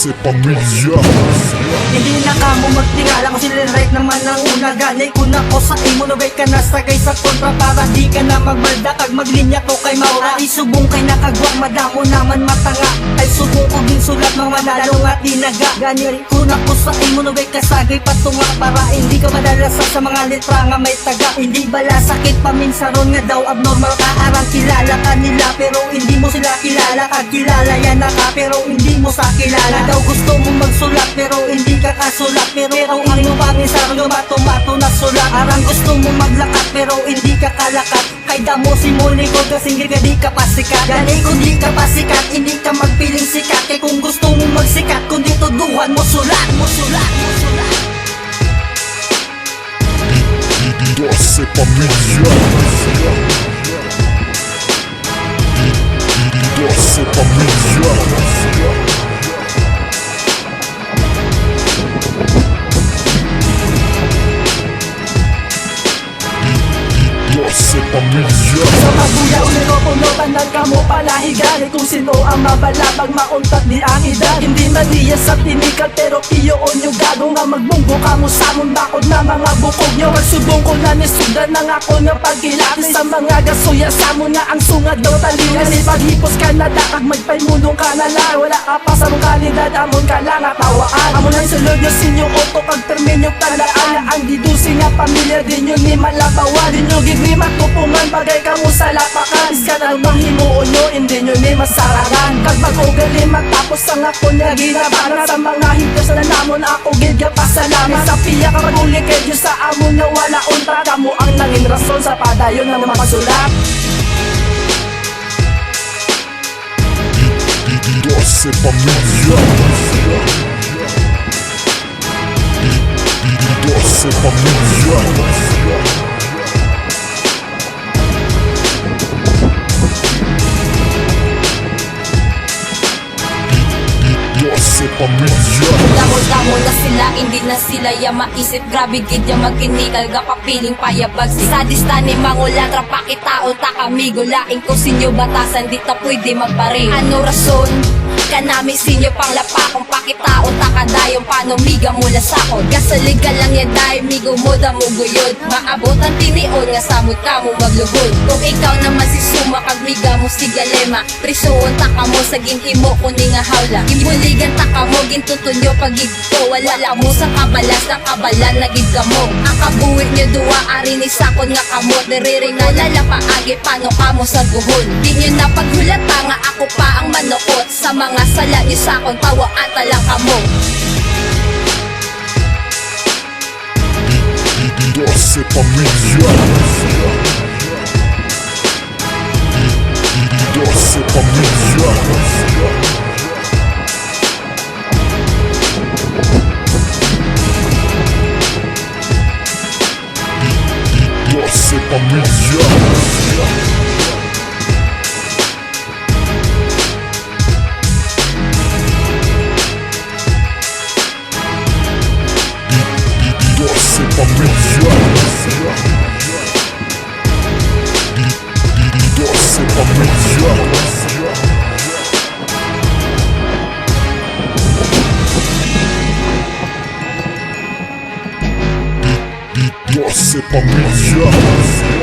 Doce pamilya Hindi na ka mo magtingala sila right naman ang una. Ganay ko na ko sa imo Nagay ka na sagay sa kontra. Para di ka na magbalda Kag maglinya ko kay Maura. Ay subong kay nakagwang Madamo naman matanga. Ay subong ko din sulat Mga manalo nga dinaga Ganay ko na ko sa imo Nagay ka sagay patunga Para hindi ka madalasa sa mga letra nga may taga. Hindi bala sakit paminsaron nga daw abnormal ka. Arang kilala ka nila Pero hindi mo sila kilala. Kag kilala yan na ka Pero hindi mo sa kilala. Daw gusto mo magsulat Pero hindi ka kasulat Pero, ino bangin sa mato-mato na sulat Arang gusto mo maglakat Pero hindi ka kalakat Kay damo si Muli ko Kasi hindi ka di ka pasikat Ganay kung di ka pasikat Hindi ka magpiling sikat Kay kung gusto mo magsikat Kung dito duhan mo sulat Mo sulat Mo sulat Doce pamilya uliro punutan ng kamo palahigan Kung sino ang mabalabag mauntat di ang edad. Hindi maliya sa tinikal pero iyoon yung gago nga magbunggo Kamo sa mong bakod na mga bukog nyo. Magsubong ko na nisudan ng ako nga pagkilapis Sa mga gasuya sa mo na ang sungad daw taliw Kasi paghipos ka na dakag magpaymulong ka na lang. Wala ka pa sa mong amon ka lang atawaan Amo na sulod nyo sinyo oto kag terminyo tandaan Ang didusi nga pamilya din yun ni malabawan. Din nyo gigrimat tupungan bagay ka mo sa lapakan. Iska na mahimuon nyo hindi nyo ni masaragan Kag mag-ugali matapos ang ako na ginabaran Sa mga hitos na namon ako gilga pasalamat Sa piya ka maguli kay Diyos sa amon na wala unta. Kamo ang nangin rason sa padayon ng mapasulat Doce pamilya. Doce pamilya pamilya Damo-damo na sila, hindi na sila ya maisip. Grabe gid ya magkinikal, gapapiling payabag. Sa dista ni mangulatra, pakitaon ta kami Gulain ko sinyo batasan, di ta pwede magpare. Ano rason? Kanami sinyo pang lapa Kung pakitaon ta kadayong paano miga mula sakot Gasaligal lang yan dahil migo mo damo guyod Maabot ang tinion nga samot ka mo maglugod Kung ikaw naman si Suma kag miga mo si Galema Prisoon ta ka mo sa ginhimo kuning nga hawla. Gibuligan ta ka mo gintutunyo pagigko Wala lang mo sa kabalas na kabalan na gid ka mo Ang kabuhi niyo duwa ari ni sakon nga kamo Diriring na lalapaagi paano kamo sa guhol Di nyo na paghulata nga ako pa ang manuot Sa mga sala niyo sakon tawa ata lang kamo Doce pamilya Doce pamilya Doce pamilya Doce pamilya